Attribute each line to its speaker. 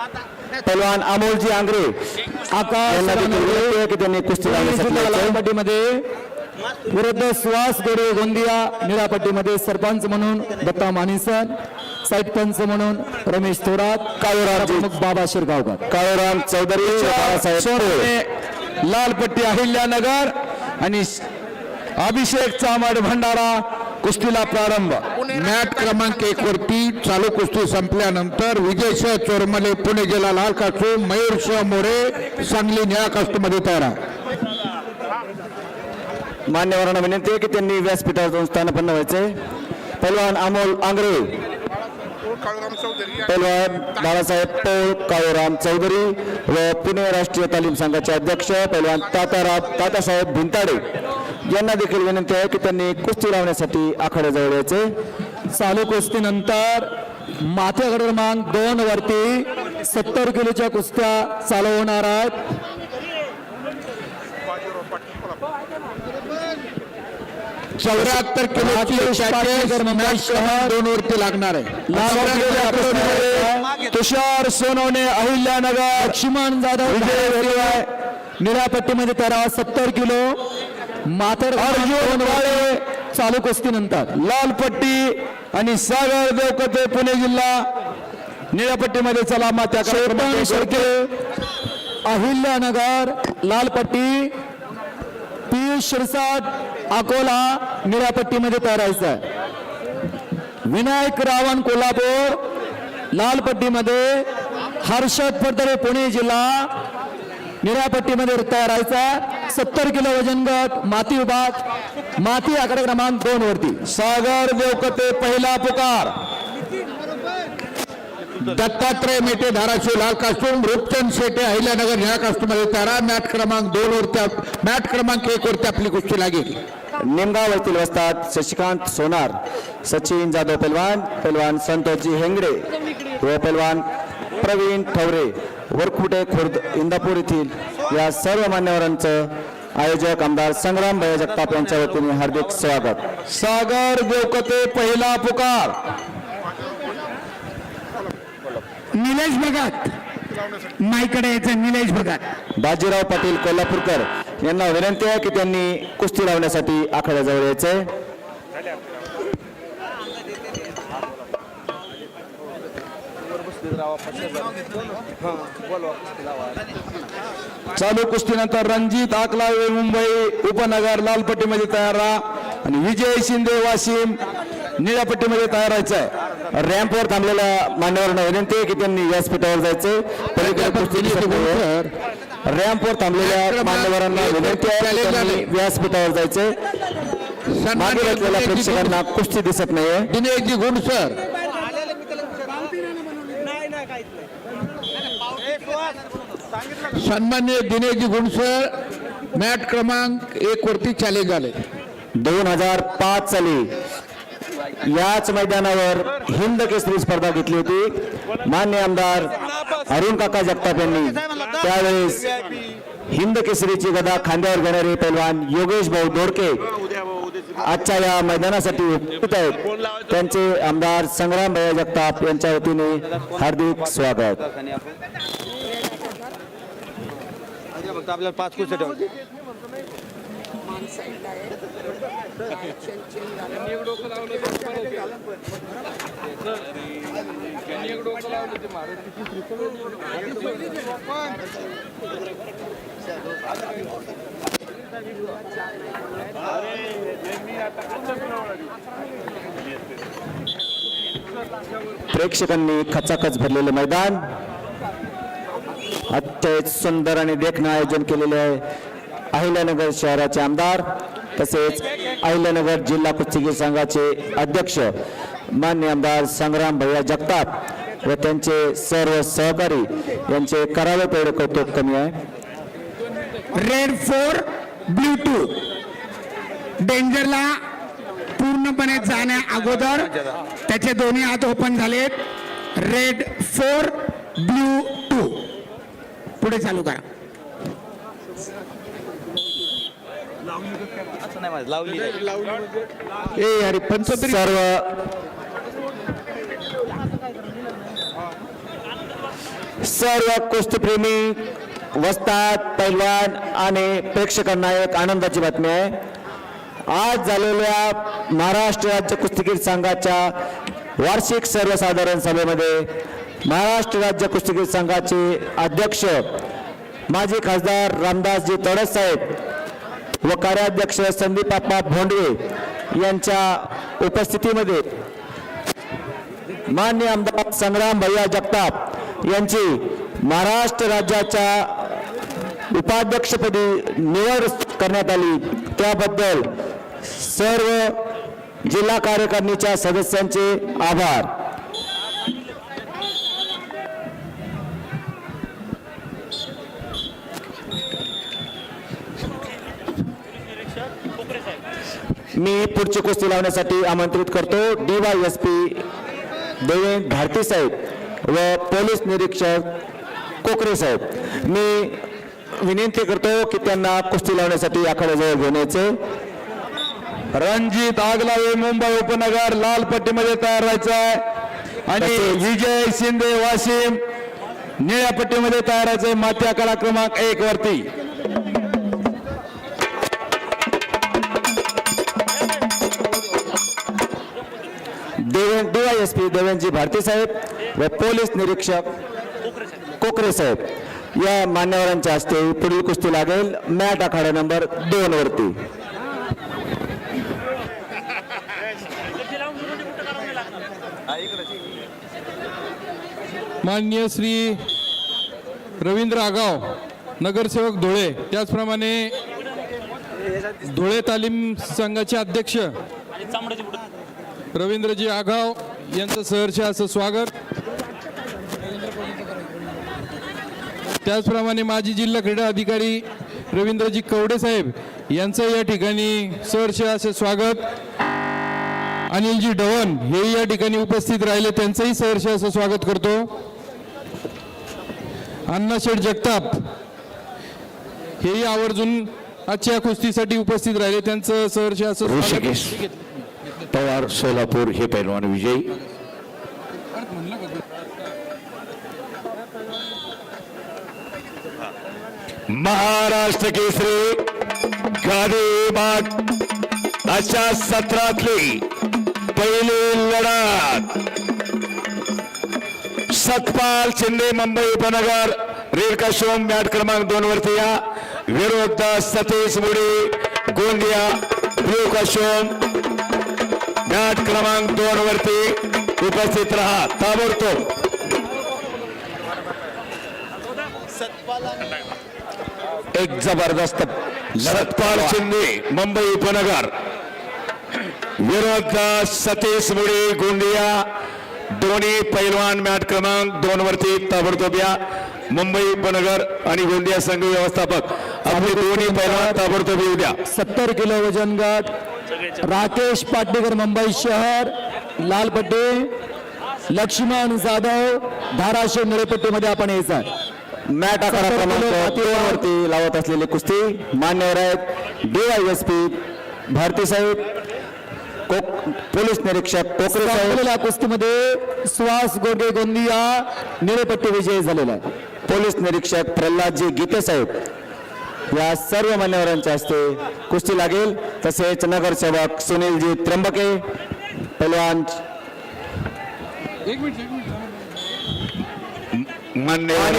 Speaker 1: पहलवान अमोलजी आंग्रे।
Speaker 2: आकाश
Speaker 1: त्यांनी कुस्ती लावण्यासाठी
Speaker 2: विरुद्ध सुहास गोडे गोंदिया निळापट्टीमध्ये सरपंच म्हणून दत्ता मानिसन साईट पंच म्हणून रमेश थोरात
Speaker 1: काळूराम
Speaker 2: बाबा शिरगावकर.
Speaker 1: काळूराम चौधरी.
Speaker 3: लाल पट्टी अहिल्यानगर आणि अभिषेक चामड भंडारा कुस्तीला प्रारंभ.
Speaker 4: मॅट क्रमांक एक वरती चालू कुस्ती संपल्यानंतर विजयशाह चोरमले पुणे जिल्हा लाल कास्टूम मयूरशाह मोरे सांगली निळा कास्टूमध्ये तयार आहे.
Speaker 1: मान्यवरांना विनंती आहे की त्यांनी व्यासपीठावर जाऊन स्थानपन्न व्हायचे पहलवान अमोल आंग्रे. पहलवान बाळासाहेब पौळ काळूराम चौधरी व पुणे राष्ट्रीय तालीम संघाचे अध्यक्ष पहलवान तात्याराव तात्यासाहेब भिंताडे. यांना देखील विनंती आहे की त्यांनी कुस्ती लावण्यासाठी आखाड्याजवळ यायचे.
Speaker 2: चालू कुस्तीनंतर माथे क्रमांक दोन वरती सत्तर किलोच्या कुस्त्या चालू होणार आहेत.
Speaker 4: चौऱ्याहत्तर क्रमांक दोन वरती लागणार आहे.
Speaker 3: तुषार सोनवणे अहिल्यानगर
Speaker 2: लक्ष्मण जाधव निळ्या पट्टीमध्ये तेरा सत्तर किलो. माथेर
Speaker 3: अर्जुन वाळे
Speaker 2: चालू कुस्तीनंतर
Speaker 3: लाल पट्टी आणि सागर देवकते पुणे जिल्हा. निळ्या पट्टीमध्ये चला मात्या
Speaker 2: अहिल्यानगर लालपट्टी. पियुष शिरसाट अकोला निळ्या पट्टीमध्ये तयारायचं आहे विनायक रावण कोल्हापूर. लाल पट्टीमध्ये हर्षद फडतरे पुणे जिल्हा. निळ्या पट्टीमध्ये तयारायचा सत्तर किलो वजन गट माती विभाग माती आकडा क्रमांक दोन वरती.
Speaker 3: सागर देवकते पहिला पुकार.
Speaker 4: दत्तात्रय मेटे धाराशिव लाल कास्टूम रूपचंद शेटे अहिल्यानगर ह्या कास्टूमध्ये तयार मॅट क्रमांक दोन वरती मॅट क्रमांक एक वरती आपली कुस्ती लागेल.
Speaker 1: निमगाव येथील वस्तात शशिकांत सोनार सचिन जाधव पहलवान पहलवान संतोषजी हेंगडे व पहलवान प्रवीण ठवरे. वरकुटे खुर्द इंदापूर येथील या सर्व मान्यवरांचं आयोजक आमदार संग्राम भैया जगताप यांच्या वतीने हार्दिक स्वागत.
Speaker 3: सागर देवकते पहिला पुकार.
Speaker 5: निलेश भगत. माईकडे यायचं निलेश भगत.
Speaker 1: बाजीराव पाटील कोल्हापूरकर यांना विनंती आहे की त्यांनी कुस्ती लावण्यासाठी आखाड्याजवळ यायचंय.
Speaker 3: चालू कुस्तीनंतर रणजित आकलावे मुंबई उपनगर लाल पट्टीमध्ये तयार राहा. आणि विजय शिंदे वाशिम निळ्या पट्टीमध्ये तयार राहायचं आहे
Speaker 1: रॅम्पवर थांबलेल्या मान्यवरांना विनंती आहे की त्यांनी व्यासपीठावर जायचे पलीकडे. रॅम्पवर थांबलेल्या मान्यवरांना विनंती आहे की त्यांनी व्यासपीठावर जायचे मागे बसलेल्या प्रेक्षकांना कुस्ती दिसत नाहीये.
Speaker 4: दिनेशजी गुड सर सन्मान्य दिनेशजी गुणसर मॅट क्रमांक एक वरती चॅलेंज झाले.
Speaker 1: दोन हजार पाच साली याच मैदानावर हिंद केसरी स्पर्धा घेतली होती. मान्य आमदार अरुण काका जगताप यांनी. त्यावेळेस हिंद केसरीची गदा खांद्यावर घेणारे पैलवान योगेश भाऊ दोडके आजच्या या मैदानासाठी उपस्थित आहेत. त्यांचे आमदार संग्राम भैया जगताप यांच्या वतीने हार्दिक स्वागत.
Speaker 6: फक्त आपल्याला पाच कुस्त्या ठेवायच्या
Speaker 1: प्रेक्षकांनी खचाखच भरलेलं मैदान. अत्यंत सुंदर आणि देखणं आयोजन केलेले आहे. अहिल्यानगर शहराचे आमदार तसेच अहिल्यानगर जिल्हा कुस्तीगीर संघाचे अध्यक्ष मान्य आमदार संग्राम भैया जगताप व त्यांचे सर्व सहकारी यांचे करावे तेवढे कौतुक कमी आहे.
Speaker 5: रेड फोर ब्ल्यू टू डेंजरला पूर्णपणे जाण्या अगोदर त्याचे दोन्ही हात ओपन झालेत. रेड फोर ब्ल्यू पुढे चालू करा.
Speaker 4: ए अरे
Speaker 1: सर्व सर्व कुस्तीप्रेमी वस्ताद पैलवान आणि प्रेक्षकांना एक आनंदाची बातमी आहे आज झालेल्या महाराष्ट्र राज्य कुस्तीगीर संघाच्या वार्षिक सर्वसाधारण सभेमध्ये महाराष्ट्र राज्य कुस्तीगीर संघाचे अध्यक्ष माजी खासदार रामदासजी तडस साहेब व कार्याध्यक्ष संदीप आप्पा भोंडवे यांच्या उपस्थितीमध्ये मान्य आमदार संग्राम भैया जगताप यांची महाराष्ट्र राज्याच्या उपाध्यक्षपदी निवड करण्यात आली. त्याबद्दल सर्व जिल्हा कार्यकारिणीच्या सदस्यांचे आभार. मी पुढची कुस्ती लावण्यासाठी आमंत्रित करतो D Y S P Devendra Bharti साहेब व पोलीस निरीक्षक कोकरे साहेब. मी विनंती करतो की त्यांना कुस्ती लावण्यासाठी आखाड्याजवळ घेऊन यायचे
Speaker 3: रणजित आगलावे मुंबई उपनगर लाल पट्टीमध्ये तयार व्हायचं आहे आणि विजय शिंदे वाशिम निळ्या पट्टीमध्ये तयार व्हायचंय. माती आकडा क्रमांक एक वरती.
Speaker 1: देवेंद्र डीवायएसपी वाय भारती साहेब व पोलीस निरीक्षक कोकरे साहेब. या मान्यवरांच्या हस्ते पुढील कुस्ती लागेल. मॅट आखाडा नंबर दोन वरती.
Speaker 7: मान्य श्री रवींद्र आगाव नगरसेवक धुळे त्याचप्रमाणे धुळे तालीम संघाचे अध्यक्ष रवींद्रजी आगाव यांचं सहर्ष असं स्वागत. त्याचप्रमाणे माजी जिल्हा क्रीडा अधिकारी रवींद्रजी कवडे साहेब यांचं या ठिकाणी सहर्ष असे स्वागत. अनिलजी ढवण हेही या ठिकाणी उपस्थित राहिले त्यांचंही सहर्ष असं स्वागत करतो. अण्णाशेठ जगताप हेही आवर्जून आजच्या कुस्तीसाठी उपस्थित राहिले त्यांचं सहर्ष असं स्वागत.
Speaker 4: पवार सोलापूर हे पैलवान विजयी. महाराष्ट्र केसरी गादीबाग अशा सत्रातली पहिली लढत. सतपाल शिंदे मुंबई उपनगर रेडका काशोम मॅट क्रमांक दोन वरती या. विरोध सतीश मुडी गोंदिया ब्ल्यू काशोम मॅट क्रमांक दोन वरती उपस्थित राहा. ताबडतोब. एक जबरदस्त सतपाल शिंदे मुंबई उपनगर. विरोध सतीश मुळे गोंदिया. दोन्ही पैलवान मॅट क्रमांक दोन वरती ताबडतोब या. मुंबई उपनगर आणि गोंदिया संघ व्यवस्थापक. आपले दोन्ही पैलवान ताबडतोब येऊ द्या.
Speaker 2: सत्तर किलो वजन गट. राकेश पाटेकर मुंबई शहर लालपट्टी लक्ष्मण जाधव धाराशिव निळेपट्टीमध्ये आपण यायचं.
Speaker 1: मॅट क्रमांक वरती लावत असलेली कुस्ती मान्यवर आहेत D Y S P Bharti साहेब कोक पोलीस निरीक्षक कोकरे साहेब.
Speaker 2: कुस्तीमध्ये सुहास गोगे गोंदिया निळेपट्टी विजयी झालेला आहे.
Speaker 1: पोलीस निरीक्षक प्रल्हादजी गीते साहेब. या सर्व मान्यवरांच्या हस्ते कुस्ती लागेल. तसेच नगरसेवक सुनीलजी त्र्यंबके पैलवान.
Speaker 3: मान्य